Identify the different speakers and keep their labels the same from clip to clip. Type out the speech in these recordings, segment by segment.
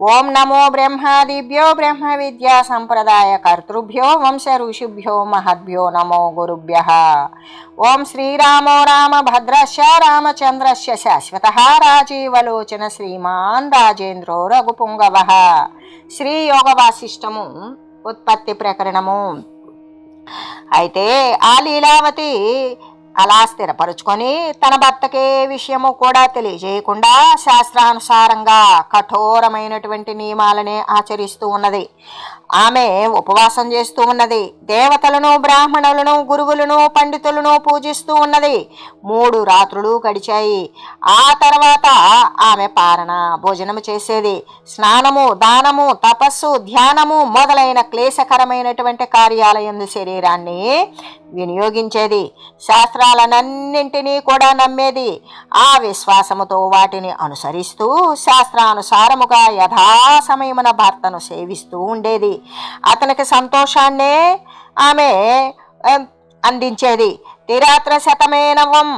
Speaker 1: ఓం నమో బ్రహ్మాదిభ్యో బ్రహ్మ విద్యా సంప్రదాయ కర్తృభ్యో వంశ ఋషిభ్యో మహద్భ్యో నమో గురుభ్య. ఓం శ్రీరామో రామ భద్రశ రామచంద్రశ శాశ్వత రాజీవలోచన శ్రీమాన్ రాజేంద్రో రఘుపుంగవ. శ్రీయోగ వాసిష్టము ఉత్పత్తి ప్రకరణము. అయితే ఆ లీలావతి అలా స్థిరపరుచుకొని తన భర్తకే విషయము కూడా తెలియజేయకుండా శాస్త్రానుసారంగా కఠోరమైనటువంటి నియమాలనే ఆచరిస్తూ ఉన్నది. ఆమె ఉపవాసం చేస్తూ ఉన్నది. దేవతలను బ్రాహ్మణులను గురువులను పండితులను పూజిస్తూ ఉన్నది. మూడు రాత్రులు గడిచాయి. ఆ తర్వాత ఆమె పారణ భోజనము చేసేది. స్నానము దానము తపస్సు ధ్యానము మొదలైన క్లేశకరమైనటువంటి కార్యాలయందు శరీరాన్ని వినియోగించేది. శాస్త్రాలనన్నింటినీ కూడా నమ్మేది. ఆ విశ్వాసముతో వాటిని అనుసరిస్తూ శాస్త్రానుసారముగా యథాసమయమున భర్తను సేవిస్తూ ఉండేది. అతనికి సంతోషాన్నే ఆమె అందించేది. తిరాత్ర శతమేనవం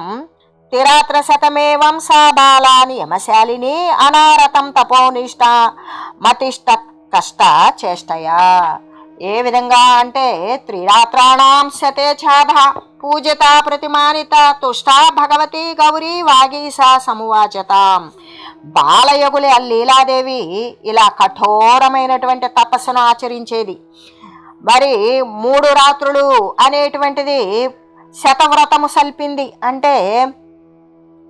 Speaker 1: తిరాత్ర శతమేవం సా బాలా నియమశాలిని అనారతం తపోనిష్ట మతిష్ట కష్ట చేష్టయా. ఏ విధంగా అంటే త్రిరాత్రాణం శతే చాధ పూజిత ప్రతిమానిత తుష్టా భగవతి గౌరీ వాగీసా సమువాచతాం. బాలయగులి లీలాదేవి ఇలా కఠోరమైనటువంటి తపస్సును ఆచరించేది. మరి మూడు రాత్రులు అనేటువంటిది శతవ్రతము సల్పింది. అంటే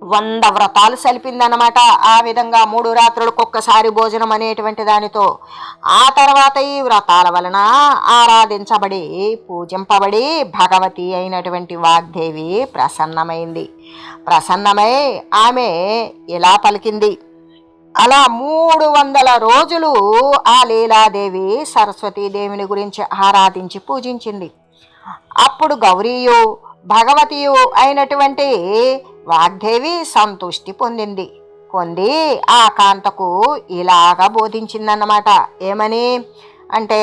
Speaker 1: వంద వ్రతాలు సలిపిందనమాట ఆ విధంగా మూడు రాత్రులకు ఒక్కసారి భోజనం అనేటువంటి దానితో. ఆ తర్వాత ఈ వ్రతాల వలన ఆరాధించబడి పూజింపబడి భగవతి అయినటువంటి వాగ్దేవి ప్రసన్నమైంది. ప్రసన్నమై ఆమె ఇలా పలికింది. అలా మూడు వందల రోజులు ఆ లీలాదేవి సరస్వతీదేవిని గురించి ఆరాధించి పూజించింది. అప్పుడు గౌరీయు భగవతియు అయినటువంటి వాగ్దేవి సంతుష్టి పొందింది. పొంది ఆ కాంతకు ఇలాగా బోధించిందన్నమాట. ఏమని? అంటే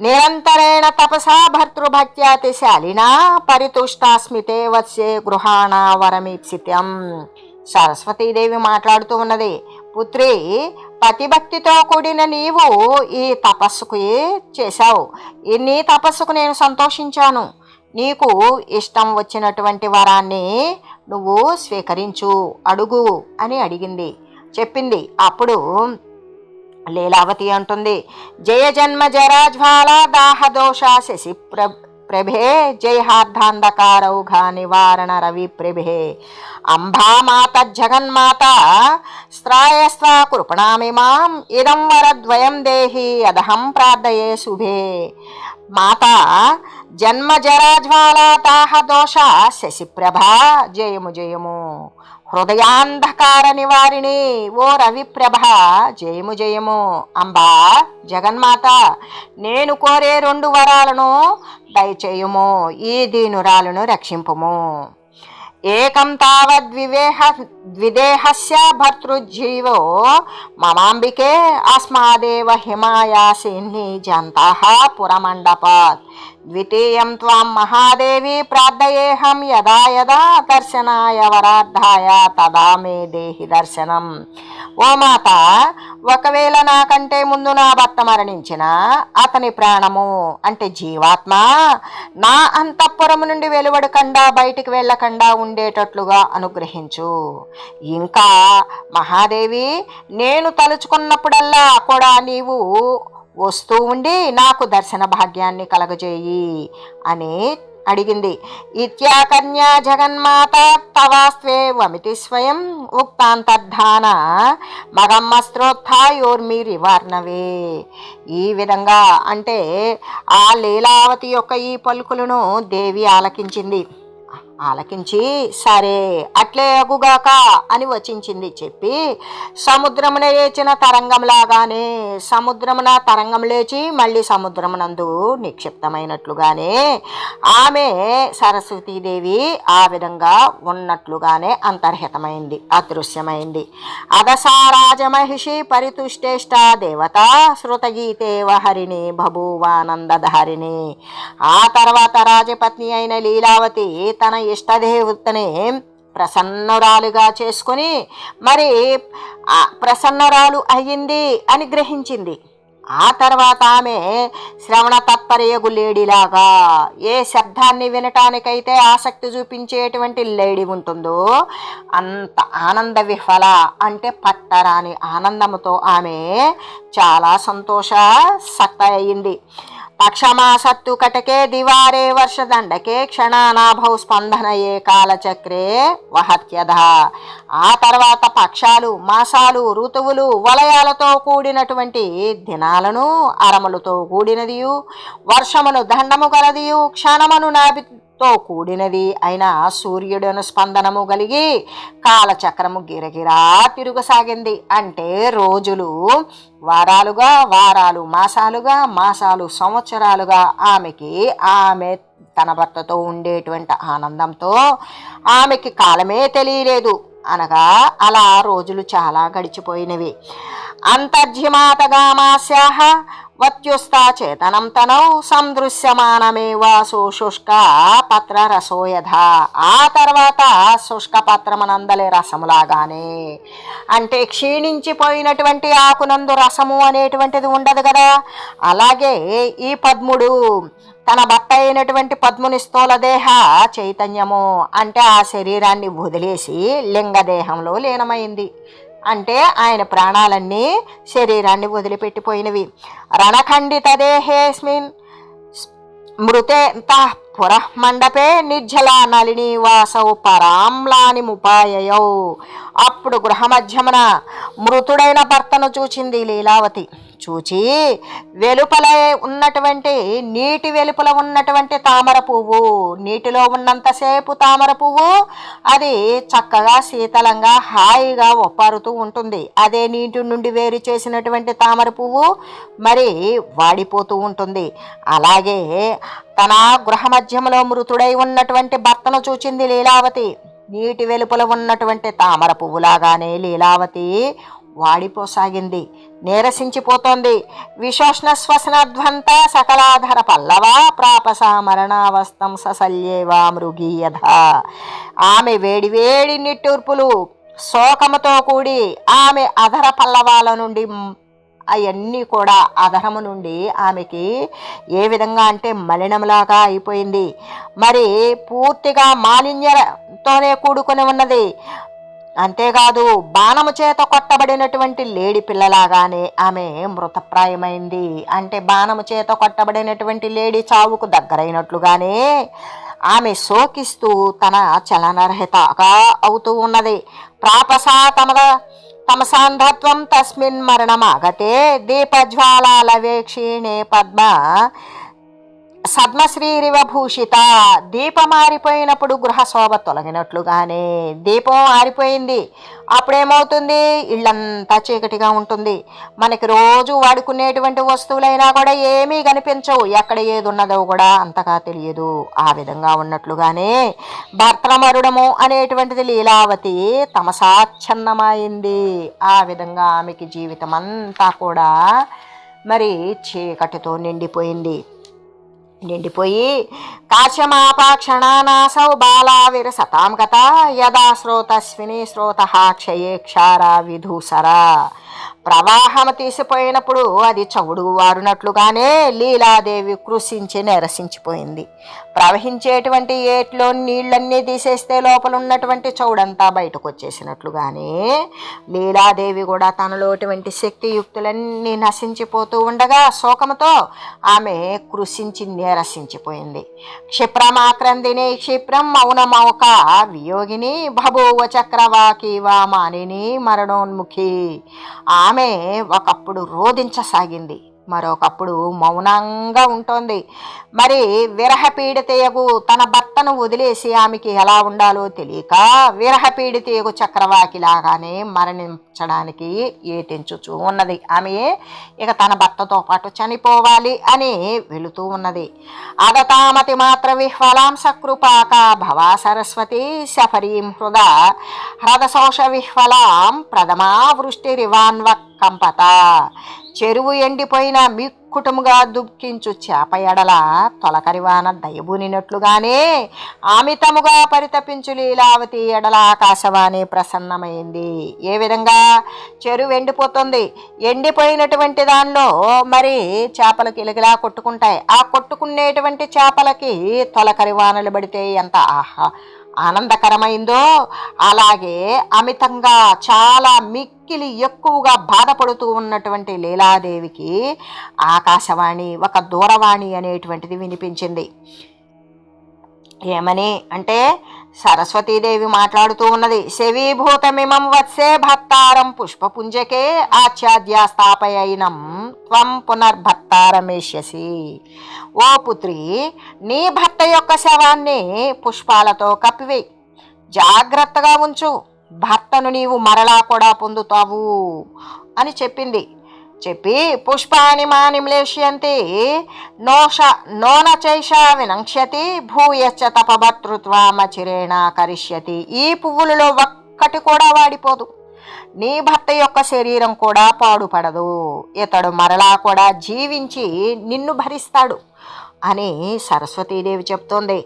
Speaker 1: నిరంతరేణ తపసా భర్తృభక్త్యాతిశాలినా పరితుష్టాస్మితే వత్సే గృహాణ వరమీప్సిత్యం. సరస్వతీదేవి మాట్లాడుతూ ఉన్నది పుత్రి పతిభక్తితో కూడిన నీవు ఈ తపస్సుకు చేశావు. ఇన్ని తపస్సుకు నేను సంతోషించాను. నీకు ఇష్టం వచ్చినటువంటి వరాన్ని నువ్వు స్వీకరించు అడుగు అని అడిగింది. చెప్పింది. అప్పుడు లీలావతి అంటుంది. జయ జన్మ జరాజ్వాల దాహదోష శశి ప్ర ప్రభే జయహార్ధాంధకారౌఘ నివారణ రవి ప్రభే అంబామాత జగన్మాత స్త్రాయస్వ కృపణామిమాం ఇదం వరద్వయం దేహి అదహం ప్రార్థయే శుభే మాత జన్మ జరాజ్వాలా తాహ దోష శశిప్రభ జయము జయము హృదయాంధకార నివారిణి ఓ రవిప్రభ. జయము జయము. అంబా జగన్మాత నేను కోరే రెండు వరాలను దయచేయుము ఈ దీనురాలను రక్షింపుము. ఏకం తావద్వివేహ ద్విదేహస్య భర్తృజీవో మమాంబికే అస్మాదేవ హిమాయాసిని జంతా పురమండపాత్. ద్వితీయం త్వాం మహాదేవి ప్రార్థయేహం యదా యదా దర్శనాయ వరార్థాయ తదా మే దేహి దర్శనం ఓ మాత ఒకవేళ నాకంటే ముందు నా భర్త మరణించిన అతని ప్రాణము అంటే జీవాత్మ నా అంతఃపురము నుండి వెలువడకుండా బయటికి వెళ్ళకుండా ఉండేటట్లుగా అనుగ్రహించు। ఇంకా మహాదేవి నేను తలుచుకున్నప్పుడల్లా కూడా నీవు వస్తూ ఉండి నాకు దర్శన భాగ్యాన్ని కలగజేయి అని అడిగింది. ఇత్యాకన్యా జగన్మాత తవాస్వే వమితి స్వయం ఉక్తాంతర్ధాన మగమ్మస్త్రోత్థాయోర్మిరివర్ణవే. ఈ విధంగా అంటే ఆ లీలావతి యొక్క ఈ పలుకులను దేవి ఆలకించింది. ఆలకించి సరే అట్లే అగుగాక అని వచించింది. చెప్పి సముద్రమున లేచిన తరంగంలాగానే సముద్రమున తరంగం లేచి మళ్ళీ సముద్రమునందు నిక్షిప్తమైనట్లుగానే ఆమె సరస్వతీదేవి ఆ విధంగా ఉన్నట్లుగానే అంతర్హితమైంది అదృశ్యమైంది. అదసారాజమహిషి పరితుష్టేష్ట దేవత శృతగీతేవ హరిణి బభూవానందధారిణి. ఆ తర్వాత రాజపత్ని అయిన లీలావతి తన ఇష్టదేవతని ప్రసన్నరాలుగా చేసుకొని మరి ప్రసన్నరాలు అయ్యింది అని గ్రహించింది. ఆ తర్వాత ఆమె శ్రవణ తత్పరయగు లేడీలాగా ఏ శబ్దాన్ని వినటానికైతే ఆసక్తి చూపించేటువంటి లేడీ ఉంటుందో అంత ఆనంద విఫల అంటే పట్టరాని ఆనందముతో ఆమె చాలా సంతోష సక్త అయింది పక్షమాసత్తు కటకే దివారే వర్షదండకే క్షణానాభౌ స్పందనయే కాలచక్రే వహత్యధ. ఆ తర్వాత పక్షాలు మాసాలు ఋతువులు వలయాలతో కూడినటువంటి దినాలను అరములతో కూడినదియు వర్షమును దండము గలదియు క్షణమును నాభి తో కూడినది అయిన సూర్యుడను స్పందనము కలిగి కాలచక్రము గిరగిరా తిరుగసాగింది. అంటే రోజులు వారాలుగా వారాలు మాసాలుగా మాసాలు సంవత్సరాలుగా ఆమెకి ఆమె తన భర్తతో ఉండేటువంటి ఆనందంతో ఆమెకి కాలమే తెలియలేదు. అనగా అలా రోజులు చాలా గడిచిపోయినవి. అంతర్జిమాతగా మాస్యాహ వత్యుస్తా చేతనం తనౌ సందృశ్యమానమేవ సుశుష్క పత్ర రసోయధ ఆ తర్వాత శుష్క పత్రమనందలే రసములాగానే అంటే క్షీణించిపోయినటువంటి ఆకునందు రసము అనేటువంటిది ఉండదు కదా? అలాగే ఈ పద్ముడు తన భర్త అయినటువంటి పద్ముని స్థూలదేహ చైతన్యము అంటే ఆ శరీరాన్ని వదిలేసి లింగదేహంలో లీనమైంది. అంటే ఆయన ప్రాణాలన్నీ శరీరాన్ని వదిలిపెట్టిపోయినవి. రణఖండిత దేహేస్మిన్ మృతే పురః మండపే నిర్జల నలిని వాసౌ పరాంలాని ముపాయయౌ. అప్పుడు గృహమధ్యమున మృతుడైన భర్తను చూచింది లీలావతి. చూచి వెలుపల ఉన్నటువంటి నీటి వెలుపల ఉన్నటువంటి తామర పువ్వు నీటిలో ఉన్నంతసేపు తామర పువ్వు అది చక్కగా శీతలంగా హాయిగా ఒప్పారుతూ ఉంటుంది. అదే నీటి నుండి వేరు చేసినటువంటి తామర పువ్వు మరి వాడిపోతూ ఉంటుంది. అలాగే తన గృహ మధ్యంలో మృతుడై ఉన్నటువంటి భర్తను చూచింది లీలావతి. నీటి వెలుపల ఉన్నటువంటి తామర పువ్వులాగానే లీలావతి వాడిపోసాగింది. నీరసించిపోతోంది. విశోష్ణ శ్వసనధ్వంత సకలాధర పల్లవ ప్రాపస మరణావస్థం ససల్యేవా మృగీయధ. ఆమె వేడివేడి నిట్టూర్పులు శోకముతో కూడి ఆమె అధర పల్లవాల నుండి అవన్నీ కూడా అధరము నుండి ఆమెకి ఏ విధంగా అంటే మలినంలాగా అయిపోయింది. మరి పూర్తిగా మాలిన్యతోనే కూడుకొని ఉన్నది. అంతేకాదు బాణము చేత కొట్టబడినటువంటి లేడి పిల్లలాగానే ఆమె మృతప్రాయమైంది. అంటే బాణము చేత కొట్టబడినటువంటి లేడి చావుకు దగ్గరైనట్లుగానే ఆమె శోకిస్తూ తన చలనరహితగా అవుతూ ఉన్నది. ప్రాపసా తమ తమసాంధత్వం తస్మిన్ మరణమాగతే దీపజ్వాలాలవే క్షీణే పద్మ సద్మశ్రీ భూషిత దీపం ఆరిపోయినప్పుడు గృహ శోభ తొలగినట్లుగానే దీపం ఆరిపోయింది. అప్పుడేమవుతుంది? ఇళ్ళంతా చీకటిగా ఉంటుంది. మనకి రోజు వాడుకునేటువంటి వస్తువులైనా కూడా ఏమీ కనిపించవు. ఎక్కడ ఏది ఉన్నదో కూడా అంతగా తెలియదు. ఆ విధంగా ఉన్నట్లుగానే భర్తమరుడము అనేటువంటిది లీలావతి తమసాచ్ఛన్నమైంది ఆ విధంగా ఆమెకి జీవితం అంతా కూడా మరి చీకటితో నిండిపోయింది. నిండిపోయి కాశ్యమాపాక్షణానాసౌ బాలావిర సతాం గత యదా శ్రోతస్విని శ్రోత క్షయే క్షార విధూసర. ప్రవాహం తీసిపోయినప్పుడు అది చవుడు వారునట్లుగానే లీలాదేవి కృషించి నిరసించిపోయింది. ప్రవహించేటువంటి ఏట్లో నీళ్ళన్నీ తీసేస్తే లోపల ఉన్నటువంటి చౌడంతా బయటకు వచ్చేసినట్లుగానే లీలాదేవి కూడా తనలోటువంటి శక్తియుక్తులన్నీ నశించిపోతూ ఉండగా శోకముతో ఆమె కృషించి నిరసించిపోయింది. క్షిప్రమాక్రందిని క్షిప్రం మౌనమౌక వియోగిని బభూవ చక్రవాకి వామానిని మరణోన్ముఖి. ఆమె ఒకప్పుడు రోధించసాగింది. మరొకప్పుడు మౌనంగా ఉంటుంది. మరి విరహపీడితయగు తన భర్తను వదిలేసి ఆమెకి ఎలా ఉండాలో తెలియక విరహపీడితయగు చక్రవాకిలాగానే మరణించడానికి ఏటించుచూ ఉన్నది. ఆమె ఇక తన భర్తతో పాటు చనిపోవాలి అని వెళుతూ ఉన్నది. అగతామతి మాత్ర విహ్వలాంస కృపాక భవా సరస్వతి శఫరీం హృద హ్రదశోష విహ్వలాం ప్రథమా వృష్టిరివాన్వ కంపత చెరువు ఎండిపోయిన మిక్కుటముగా దుఃఖించు చేప ఎడల తొలకరివాన దయబూనినట్లుగానే ఆమితముగా పరితపించు లీలావతి ఎడల ఆకాశవాణి ప్రసన్నమైంది. ఏ విధంగా? చెరువు ఎండిపోతుంది. ఎండిపోయినటువంటి దానిలో మరి చేపలు కిలకిలా కొట్టుకుంటాయి. ఆ కొట్టుకునేటువంటి చేపలకి తొలకరి వానలు పడితే ఎంత ఆహా ఆనందకరమైందో? అలాగే అమితంగా చాలా మిక్కిలి ఎక్కువగా బాధపడుతూ ఉన్నటువంటి లీలాదేవికి ఆకాశవాణి ఒక దూరవాణి అనేటువంటిది వినిపించింది. ఏమని అంటే సరస్వతీదేవి మాట్లాడుతూ ఉన్నది శవీభూతమిమం వత్సే భత్తారం పుష్పపుంజకే ఆచ్ఛాద్య స్థాపయైనం త్వం పునర్భత్తారమేష్యసి. ఓ పుత్రి నీ భర్త యొక్క శవాన్ని పుష్పాలతో కప్పివేయి. జాగ్రత్తగా ఉంచు భర్తను నీవు మరలా కూడా పొందుతావు అని చెప్పింది. చెప్పి పుష్పాని మానిమ్లేష్యంతి నోష నోన చైష వినంక్ష్యతి భూయశ్చ తపభర్తృత్వామచిరేణ కరిష్యతి. ఈ పువ్వులలో ఒక్కటి కూడా వాడిపోదు. నీ భర్త యొక్క శరీరం కూడా పాడుపడదు. ఇతడు మరలా కూడా జీవించి నిన్ను భరిస్తాడు. అని సరస్వతీదేవి చెప్తోంది.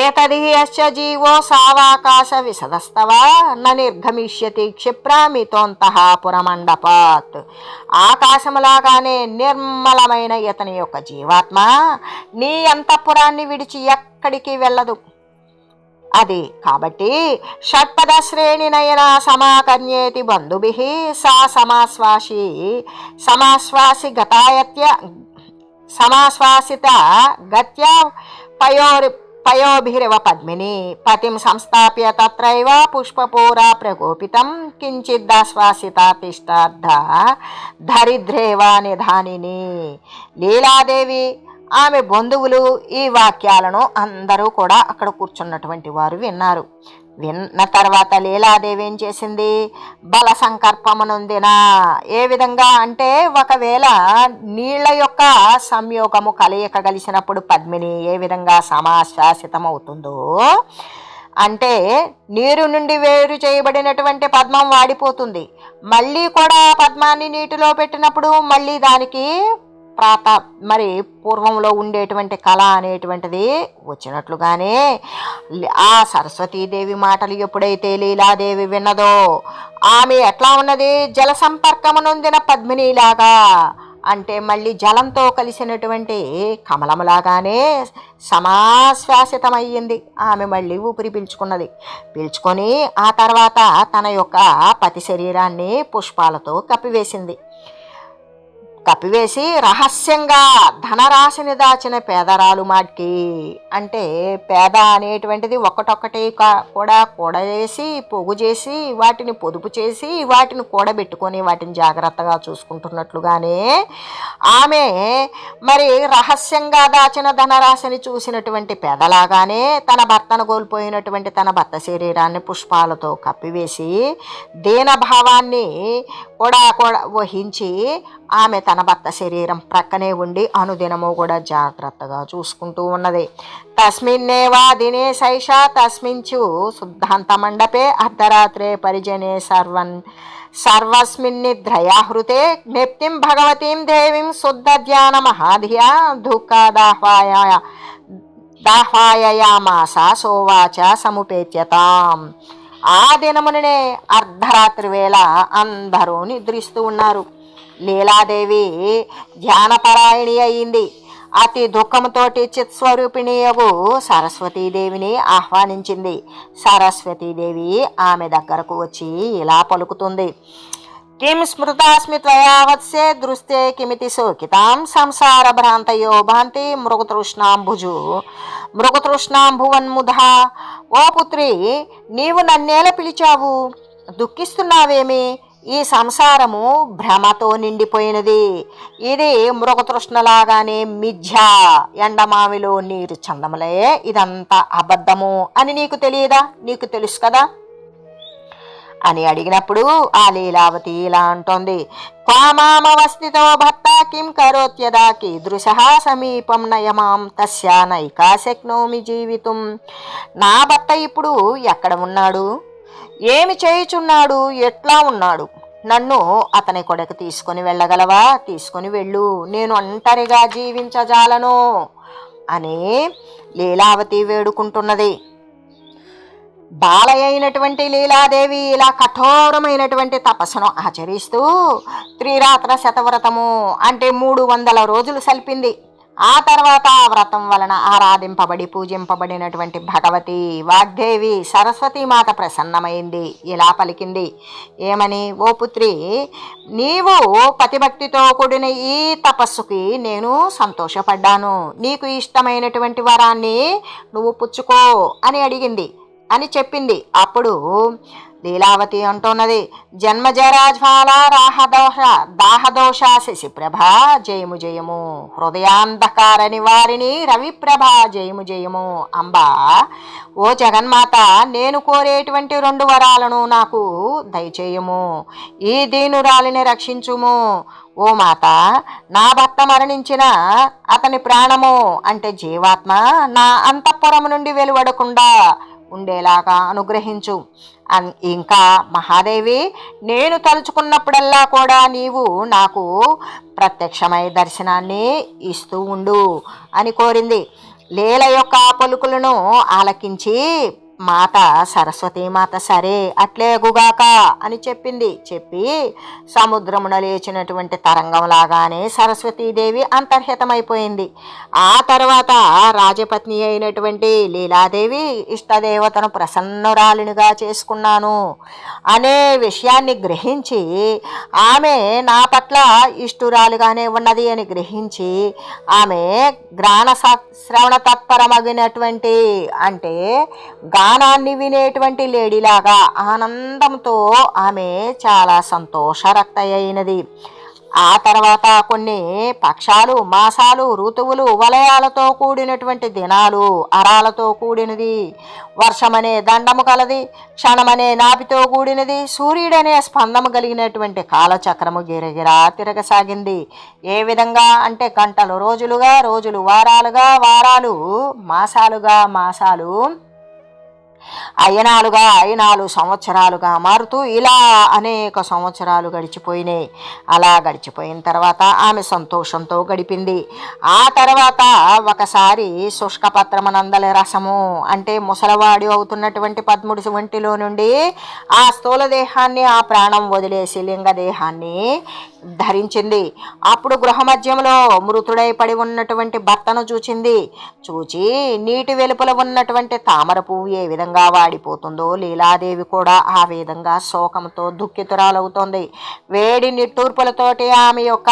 Speaker 1: ఏతది యశ్చ జీవో సావాకాశ విసదస్తవా న నిర్గమిష్యతి క్షిప్రామితోంత పురమండపాత్. ఆకాశములాగానే నిర్మలమైన ఇతని యొక్క జీవాత్మ నీ అంతఃపురాన్ని విడిచి ఎక్కడికి వెళ్ళదు. అది కాబట్టి షట్పద శ్రేణి నయన సమాకన్యేతి బంధుభి సా సమాశ్వాసి సమాశ్వాసి గతాయత్య సమాశ్వాసిత గత్యా పయోరి పయోభిరవ పద్మిని పతిం సంస్థాప్య తత్రైవ పుష్పపూరా ప్రకోపితం కించిద్దాశ్వాసిత తిష్టార్థ దరిద్రేవా నిధానిని లీలాదేవి ఆమె బంధువులు ఈ వాక్యాలను అందరూ కూడా అక్కడ కూర్చున్నటువంటి వారు విన్నారు. విన్న తర్వాత లీలాదేవి ఏం చేసింది? బల సంకల్పమునొందిన ఏ విధంగా అంటే ఒకవేళ నీళ్ళ యొక్క సంయోగము కలయిక కలిసినప్పుడు పద్మిని ఏ విధంగా సమాశాసితమవుతుందో అంటే నీరు నుండి వేరు చేయబడినటువంటి పద్మం వాడిపోతుంది. మళ్ళీ కూడా పద్మాన్ని నీటిలో పెట్టినప్పుడు మళ్ళీ దానికి ప్రాత మరి పూర్వంలో ఉండేటువంటి కళ అనేటువంటిది వచ్చినట్లుగానే ఆ సరస్వతీదేవి మాటలు ఎప్పుడైతే లీలాదేవి విన్నదో ఆమె ఎట్లా ఉన్నది? జల సంపర్కమునొందిన పద్మినిలాగా. అంటే మళ్ళీ జలంతో కలిసినటువంటి కమలములాగానే సమాశ్వాసితమయ్యింది. ఆమె మళ్ళీ ఊపిరి పీల్చుకున్నది. పీల్చుకొని ఆ తర్వాత తన యొక్క పతి శరీరాన్ని పుష్పాలతో కప్పివేసింది. కప్పివేసి రహస్యంగా ధనరాశిని దాచిన పేదరాలు మాటికి అంటే పేద అనేటువంటిది ఒకటొక్కటి కూడా కూడవేసి పొగు చేసి వాటిని పొదుపు చేసి వాటిని కూడబెట్టుకొని వాటిని జాగ్రత్తగా చూసుకుంటున్నట్లుగానే ఆమె మరి రహస్యంగా దాచిన ధనరాశిని చూసినటువంటి పేదలాగానే తన భర్తను కోల్పోయినటువంటి తన భర్త శరీరాన్ని పుష్పాలతో కప్పివేసి దీనభావాన్ని కూడా కూడా వహించి ఆమె తన భర్త శరీరం ప్రక్కనే ఉండి అనుదినము కూడా జాగ్రత్తగా చూసుకుంటూ ఉన్నది. తస్మిన్నేవా దినే శైష తస్మించు శుద్ధాంత మండపే అర్ధరాత్రే పరిజనే సర్వన్ సర్వస్మిన్నిద్రయాహృతే జ్ఞప్తిం భగవతీం దేవీం శుద్ధ ధ్యాన మహాధియా దుఃఖాదాహ్వాయ దాహ్వాయయామాస సోవాచ సముపేత్యతాం. ఆ దినముననే అర్ధరాత్రి వేళ అందరూ నిద్రిస్తూ ఉన్నారు. లీలాదేవి ధ్యానపరాయణి అయింది. అతి దుఃఖంతోటి చిత్స్వరూపిణియగు సరస్వతీదేవిని ఆహ్వానించింది. సరస్వతీదేవి ఆమె దగ్గరకు వచ్చి ఇలా పలుకుతుంది. కిం స్మృతాస్మి త్వయా వత్సే దృస్తే కిమితి శోకితాం సంసార భ్రాంతయో భాంతి మృగతృష్ణాంబుజు. మృగతృష్ణాంభువన్ముధ ఓ పుత్రి నీవు నన్నేల పిలిచావు? దుఃఖిస్తున్నావేమి? ఈ సంసారము భ్రమతో నిండిపోయినది. ఇది మృగతృష్ణలాగానే మిథ్య ఎండమావిలో నీరు చందములే ఇదంతా అబద్ధము అని నీకు తెలియదా? నీకు తెలుసు కదా? అని అడిగినప్పుడు ఆ లీలావతి ఇలా అంటోంది క్వామామవస్థితో భర్త కిం కరోత్యదా కీదృశ సమీపం నయమాం తస్యా నైకా శక్నోమి జీవితం. నా భర్త ఇప్పుడు ఎక్కడ ఉన్నాడు? ఏమి చేయుచున్నాడు? ఎట్లా ఉన్నాడు? నన్ను అతని కొడకు తీసుకొని వెళ్ళగలవా? తీసుకొని వెళ్ళు. నేను ఒంటరిగా జీవించజాలను. అని లీలావతి వేడుకుంటున్నది. బాలయ్య అయినటువంటి లీలాదేవి ఇలా కఠోరమైనటువంటి తపస్సును ఆచరిస్తూ త్రిరాత్ర శతవ్రతము అంటే మూడు వందల రోజులు సల్పింది. ఆ తర్వాత ఆ వ్రతం వలన ఆరాధింపబడి పూజింపబడినటువంటి భగవతి వాగ్దేవి సరస్వతీ మాత ప్రసన్నమైంది. ఇలా పలికింది. ఏమని? ఓ పుత్రి నీవు పతిభక్తితో కూడిన ఈ తపస్సుకి నేను సంతోషపడ్డాను. నీకు ఇష్టమైనటువంటి వరాన్ని నువ్వు పుచ్చుకో అని అడిగింది. అని చెప్పింది. అప్పుడు లీలావతి అంటున్నది జన్మజరాజ్వాల రాహదోష దాహదోష శశిప్రభ జయము జయము. హృదయాంధకార నివారిణి రవిప్రభ జయము జయము. అంబా ఓ జగన్మాత నేను కోరేటువంటి రెండు వరాలను నాకు దయచేయము. ఈ దీనురాలిని రక్షించుము. ఓ మాత నా భర్త మరణించిన అతని ప్రాణము అంటే జీవాత్మ నా అంతఃపురము నుండి వెలువడకుండా ఉండేలాగా అనుగ్రహించు. అన్- ఇంకా మహాదేవి నేను తలుచుకున్నప్పుడల్లా కూడా నీవు నాకు ప్రత్యక్షమై దర్శనాన్ని ఇస్తూ ఉండు అని కోరింది. లీల యొక్క పలుకులను ఆలకించి మాత సరస్వతి మాత సరే అట్లేగుగాక అని చెప్పింది. చెప్పి సముద్రమున లేచినటువంటి తరంగంలాగానే సరస్వతీదేవి అంతర్హితమైపోయింది. ఆ తర్వాత రాజపత్ని అయినటువంటి లీలాదేవి ఇష్టదేవతను ప్రసన్నురాలినిగా చేసుకున్నాను అనే విషయాన్ని గ్రహించి ఆమె నా పట్ల ఇష్టురాలుగానే ఉన్నది అని గ్రహించి ఆమె గ్రాణ శ్రవణ తత్పరమగినటువంటి అంటే గానాన్ని వినేటువంటి లేడీలాగా ఆనందంతో ఆమె చాలా సంతోషరక్త అయినది ఆ తర్వాత కొన్ని పక్షాలు మాసాలు ఋతువులు వలయాలతో కూడినటువంటి దినాలు అరాలతో కూడినది. వర్షమనే దండము కలది క్షణమనే నాభితో కూడినది సూర్యుడనే స్పందము కలిగినటువంటి కాలచక్రము గిరగిరా తిరగసాగింది. ఏ విధంగా అంటే గంటలు రోజులుగా రోజులు వారాలుగా వారాలు మాసాలుగా మాసాలు అయనాలుగా అయనాలు సంవత్సరాలుగా మారుతూ ఇలా అనేక సంవత్సరాలు గడిచిపోయినాయి. అలా గడిచిపోయిన తర్వాత ఆమె సంతోషంతో గడిపింది. ఆ తర్వాత ఒకసారి శుష్కపత్రమనందల రసము అంటే ముసలవాడి అవుతున్నటువంటి పద్ముడి వంటిలో నుండి ఆ స్థూల దేహాన్ని ఆ ప్రాణం వదిలేసి లింగదేహాన్ని ధరించింది. అప్పుడు గృహ మధ్యంలో మృతుడై పడి ఉన్నటువంటి భర్తను చూచింది. చూచి నీటి వెలుపల ఉన్నటువంటి తామర పువ్వు ఏ విధంగా వాడిపోతుందో లీలాదేవి కూడా ఆ విధంగా శోకంతో దుఃఖితురాలవుతోంది. వేడి నిట్టూర్పులతోటి ఆమె యొక్క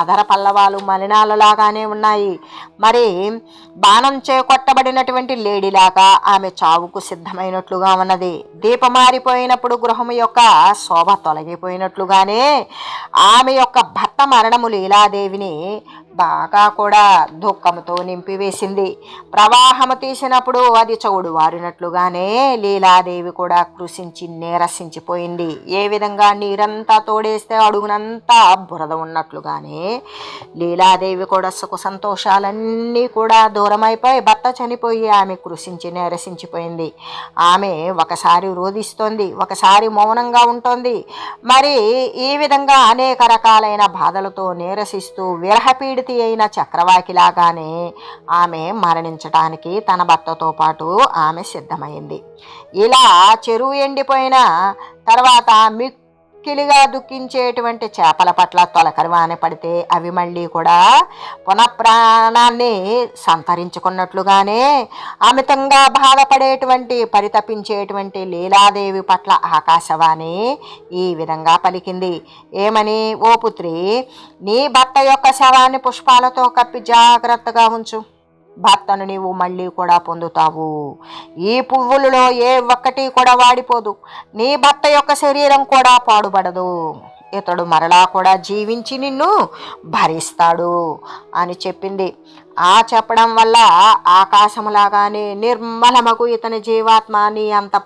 Speaker 1: అధర పల్లవాలు మలినాలలాగానే ఉన్నాయి. మరి బాణం చేకొట్టబడినటువంటి లేడీలాగా ఆమె చావుకు సిద్ధమైనట్లుగా ఉన్నది. దీపమారిపోయినప్పుడు గృహము యొక్క శోభ తొలగిపోయినట్లుగానే ఆమె యొక్క భర్త మరణము లీలాదేవిని బాగా కూడా దుఃఖంతో నింపివేసింది. ప్రవాహము తీసినప్పుడు అది చౌడు వారినట్లుగానే లీలాదేవి కూడా కృషించి నీరసించిపోయింది. ఏ విధంగా నీరంతా తోడేస్తే అడుగునంతా బురద ఉన్నట్లుగానే లీలాదేవి కూడా సుఖ సంతోషాలన్నీ కూడా దూరమైపోయి భర్త చనిపోయి ఆమె కృషించి నీరసించిపోయింది. ఆమె ఒకసారి రోధిస్తోంది ఒకసారి మౌనంగా ఉంటుంది. మరి ఈ విధంగా అనేక రకాలైన బాధలతో నీరసిస్తూ విరహపీడిత అయిన చక్రవాకిలాగానే ఆమె మరణించటానికి తన భర్తతో పాటు ఆమె సిద్ధమైంది. ఇలా చెరువు ఎండిపోయిన తర్వాత కిలిగా దుఃఖించేటువంటి చేపల పట్ల తొలకరివాన పడితే అవి మళ్ళీ కూడా పునఃప్రాణాన్ని సంతరించుకున్నట్లుగానే అమితంగా బాధపడేటువంటి పరితపించేటువంటి లీలాదేవి పట్ల ఆకాశవాణి ఈ విధంగా పలికింది. ఏమని? ఓ పుత్రి నీ భర్త యొక్క శవాన్ని పుష్పాలతో కప్పి జాగ్రత్తగా ఉంచు. భర్తను నీవు మళ్ళీ కూడా పొందుతావు. ఈ పువ్వులలో ఏ ఒక్కటి కూడా వాడిపోదు. నీ భర్త యొక్క శరీరం కూడా పాడుబడదు. ఇతడు మరలా కూడా జీవించి నిన్ను భరిస్తాడు అని చెప్పింది. ఆ చెప్పడం వల్ల ఆకాశములాగానే నిర్మలమగు ఇతని జీవాత్మాని అంత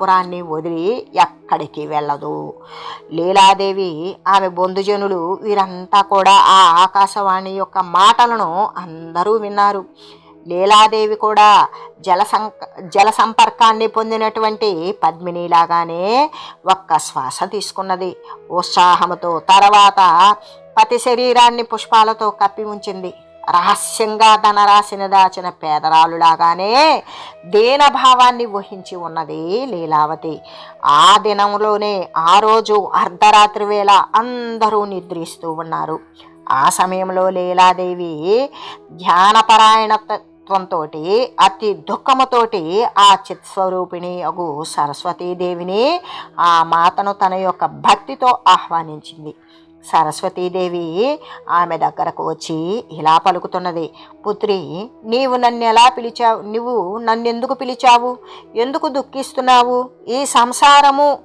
Speaker 1: పురాన్ని వదిలి ఎక్కడికి వెళ్ళదు. లీలాదేవి ఆమె బంధుజనులు వీరంతా కూడా ఆ ఆకాశవాణి యొక్క మాటలను అందరూ విన్నారు. లీలాదేవి కూడా జల సం జల సంపర్కాన్ని పొందినటువంటి పద్మినిలాగానే ఒక్క శ్వాస తీసుకున్నది. ఉత్సాహముతో తర్వాత పతి శరీరాన్ని పుష్పాలతో కప్పి ఉంచింది. రహస్యంగా ధనరాశిని దాచిన పేదరాలులాగానే దీనభావాన్ని వహించి ఉన్నది లీలావతి. ఆ దినంలోనే ఆ రోజు అర్ధరాత్రి వేళ అందరూ నిద్రిస్తూ ఉన్నారు. ఆ సమయంలో లీలాదేవి ధ్యానపరాయణత్వంతో అతి దుఃఖముతోటి ఆ చిత్స్వరూపిణి అగు సరస్వతీదేవిని ఆ మాతను తన యొక్క భక్తితో ఆహ్వానించింది. సరస్వతీదేవి ఆమె దగ్గరకు వచ్చి ఇలా పలుకుతున్నది పుత్రి నీవు నన్ను ఎలా పిలిచావు? నువ్వు నన్నెందుకు పిలిచావు? ఎందుకు దుఃఖిస్తున్నావు? ఈ సంసారము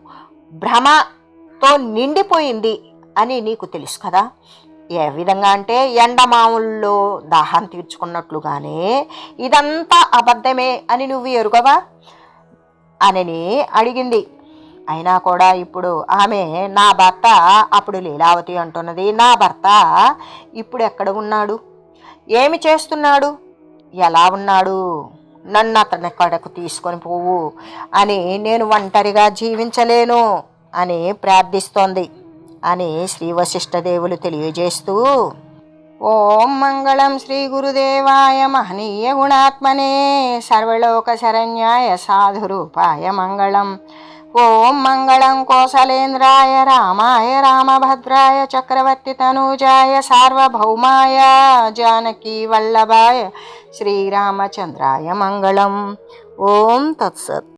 Speaker 1: భ్రమతో నిండిపోయింది అని నీకు తెలుసు కదా? ఏ విధంగా అంటే ఎండమావుల్లో దాహం తీర్చుకున్నట్లుగానే ఇదంతా అబద్ధమే అని నువ్వు ఎరుగవా? అని అడిగింది. అయినా కూడా ఇప్పుడు ఆమె నా భర్త అప్పుడు లీలావతి అంటున్నది. నా భర్త ఇప్పుడు ఎక్కడ ఉన్నాడు? ఏమి చేస్తున్నాడు? ఎలా ఉన్నాడు? నన్ను అతని కడకు తీసుకొని పోవు అని నేను ఒంటరిగా జీవించలేను అని ప్రార్థిస్తోంది అని శ్రీ వశిష్ఠదేవులు తెలియజేస్తూ ఓం మంగళం శ్రీ గురుదేవాయ మహనీయ గుణాత్మనే సర్వలోక శరణ్యాయ సాధురూపాయ మంగళం. ॐ मङ्गलं कोसलेन्द्राय रामाय रामभद्राय चक्रवर्तितनूजाय सार्वभौमाय जानकीवल्लभाय श्रीरामचन्द्राय मंगल ओं तत्सत्।